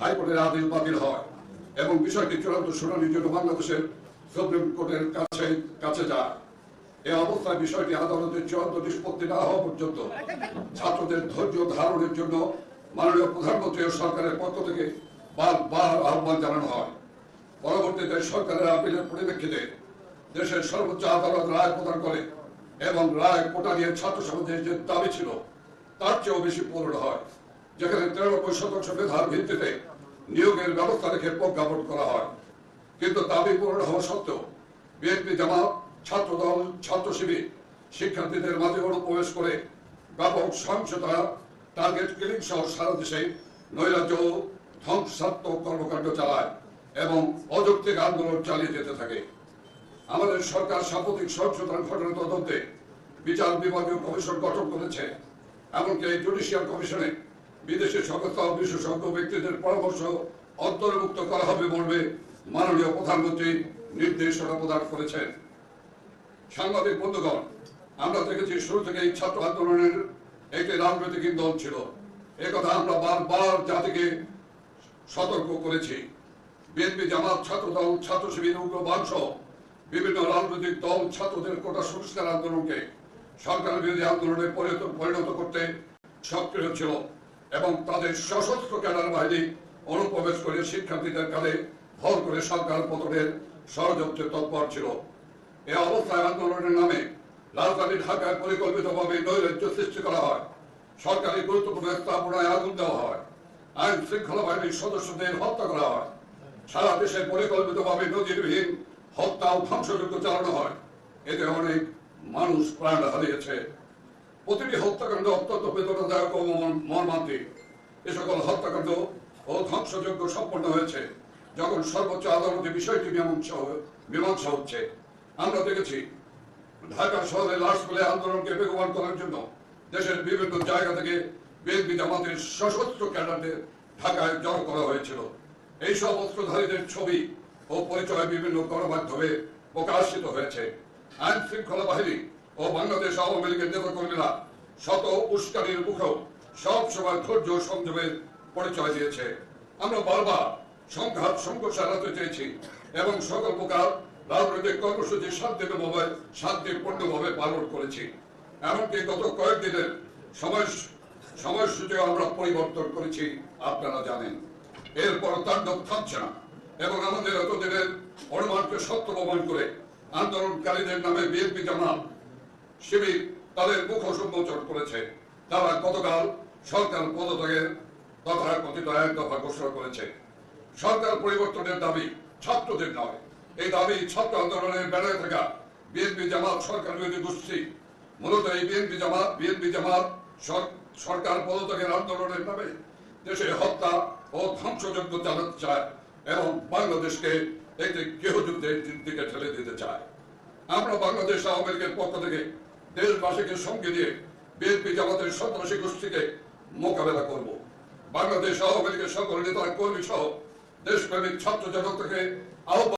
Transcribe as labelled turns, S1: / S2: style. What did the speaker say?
S1: হাইকোর্টের আদেশ বাতিল হয় এবং বিষয়টি চূড়ান্ত শুনানির জন্য বাংলাদেশের সুপ্রিম কোর্টের কাছে কাছে যায়। এই অবস্থায় বিষয়টি আদালতের চূড়ান্ত নিষ্পত্তি না হওয়া পর্যন্ত ছাত্রদের ধৈর্য ধারণের জন্য মাননীয় প্রধানমন্ত্রী ও সরকারের পক্ষ থেকে বারবার আহ্বান জানানো হয়। পরবর্তীতে সরকারের আপিলের পরিপ্রেক্ষিতে দেশের সর্বোচ্চ আদালত রায় প্রদান করে এবং রায় কোটা নিয়ে ছাত্র সমাজের যে দাবি ছিল, তার চেয়েও বেশি পূরণ হয়। যেখানে তিরানব্বই শতাংশ মেধার ভিত্তিতে নিয়োগের ব্যবস্থা রেখে প্রজ্ঞাপন করা হয়। কিন্তু দাবি পূরণ হওয়া সত্ত্বেও বিএনপি জামাত ছাত্র দল ছাত্র শিবির শিক্ষার্থীদের মাঝে অনুপ্রবেশ করে ব্যাপক সহিংসতা, টার্গেট কিলিং সহ সারা দেশে নৈরাজ্য ধ্বংসাত্মক কর্মকাণ্ড চালায় এবং অযৌক্তিক আন্দোলন চালিয়ে যেতে থাকে। আমাদের সরকার সাম্প্রতিক সহিংসতার ঘটনা তদন্তে বিচার বিভাগীয় কমিশন গঠন করেছে, এমনকি জুডিশিয়াল কমিশনে বিদেশি সংস্থা ও বিশেষজ্ঞ ব্যক্তিদের পরামর্শ অন্তর্ভুক্ত করা হবে বলবে মাননীয় প্রধানমন্ত্রী নির্দেশনা প্রদান করেছেন। সাংবাদিক বন্ধুগণ, আমরা দেখেছি শুরু থেকে এই ছাত্র আন্দোলনের একটি রাজনৈতিক দল ছিল। একথা আমরা বারবার জাতিকে সতর্ক করেছি। বিএনপি জামাত ছাত্র দল ছাত্র শিবির উগ্রবাদ সহ বিভিন্ন রাজনৈতিক দল, ছাত্রদের কোটা সংস্কার আন্দোলনকে সরকার বিরোধী আন্দোলনে পরিণত করতে সক্রিয় ছিল। এবং তাদের সশস্ত্র ক্যাডার বাহিনী অনুপ্রবেশ করে শিক্ষার্থীদের কাঁধে ভর করে সরকার পতনের ষড়যন্ত্রে তৎপর ছিল। এ অবস্থায় আন্দোলনের নামে রাজধানী ঢাকায় পরিকল্পিতভাবে নৈরাজ্য সৃষ্টি করা হয়। সরকারি গুরুত্বপূর্ণ স্থাপনায় আগুন দেওয়া হয়। আইন শৃঙ্খলা বাহিনীর সদস্যদের হত্যা করা হয়। সারা দেশে পরিকল্পিতভাবে নজিরবিহীন হত্যা ও ধ্বংসযজ্ঞ চালানো হয়। এতে অনেক মানুষ প্রাণ হারিয়েছে। প্রতিটি হত্যাকাণ্ড অত্যন্ত বেদনাদায়ক ও মর্ম- মর্মান্তিক। এ সকল হত্যাকাণ্ড ও ধ্বংসযজ্ঞ সম্পন্ন হয়েছে, যখন সর্বোচ্চ আদালতে বিষয়টি মীমাংসা হচ্ছে। আমরা দেখেছি, ঢাকা শহরে লাশ ফেলে আন্দোলনকে বেগবান করার জন্য দেশের বিভিন্ন জায়গা থেকে বিএনপি জামাতের সশস্ত্র ক্যাডারদের ঢাকায় জড়ো করা হয়েছিল। এই সব অস্ত্রধারীদের ছবি ও পরিচয় বিভিন্ন গণমাধ্যমে প্রকাশিত হয়েছে। আইন শৃঙ্খলা বাহিনী ও বাংলাদেশ আওয়ামী লীগের নেতাকর্মীরা শত উস্কানির মুখেও সব সময় ধৈর্য সংযমের পরিচয় দিয়েছে। আমরা বারবার সংঘাত সংঘর্ষ এড়াতে চেয়েছি এবং সকল প্রকার রাজনৈতিক কর্মসূচি শান্তিপূর্ণভাবে শান্তিপূর্ণভাবে পালন করেছি। এমনকি গত কয়েকদিনের সময় সময়সূচিও আমরা পরিবর্তন করেছি, আপনারা জানেন। এরপর তাণ্ডব থামছে না এবং আমাদের এতদিনের অনুমানকে সত্য প্রমাণ করে আন্দোলনকারীদের নামে বিএনপি জামাত শিবির তাদের মুখ সম্মোচন করেছে। তারা গতকাল সরকার পদত্যাগের তথা কথিত এক দফা ঘোষণা করেছে। সরকার পরিবর্তনের দাবি ছাত্রদের নয়। এই দাবি ছাত্র আন্দোলনের বেড়ায় থাকা বিএনপি জামাত সরকার বিরোধী গোষ্ঠী। মূলত এই বিএনপি জামাত বিএনপি জামাত সরকার পদত্যাগের আন্দোলনের নামে দেশে হত্যা ও ধ্বংসযজ্ঞ চালাতে চায় এবং বাংলাদেশকে একটি গৃহযুদ্ধের দিকে ঠেলে দিতে চায়। আমরা বাংলাদেশ আওয়ামী লীগের পক্ষ থেকে দেশবাসীকে সঙ্গে নিয়ে বিএনপি জামাতের সন্ত্রাসী গোষ্ঠীকে মোকাবেলা করব। বাংলাদেশ আওয়ামী লীগের সকল নেতা কর্মী সহ দেশপ্রেমিক ছাত্র জগৎকে আহ্বান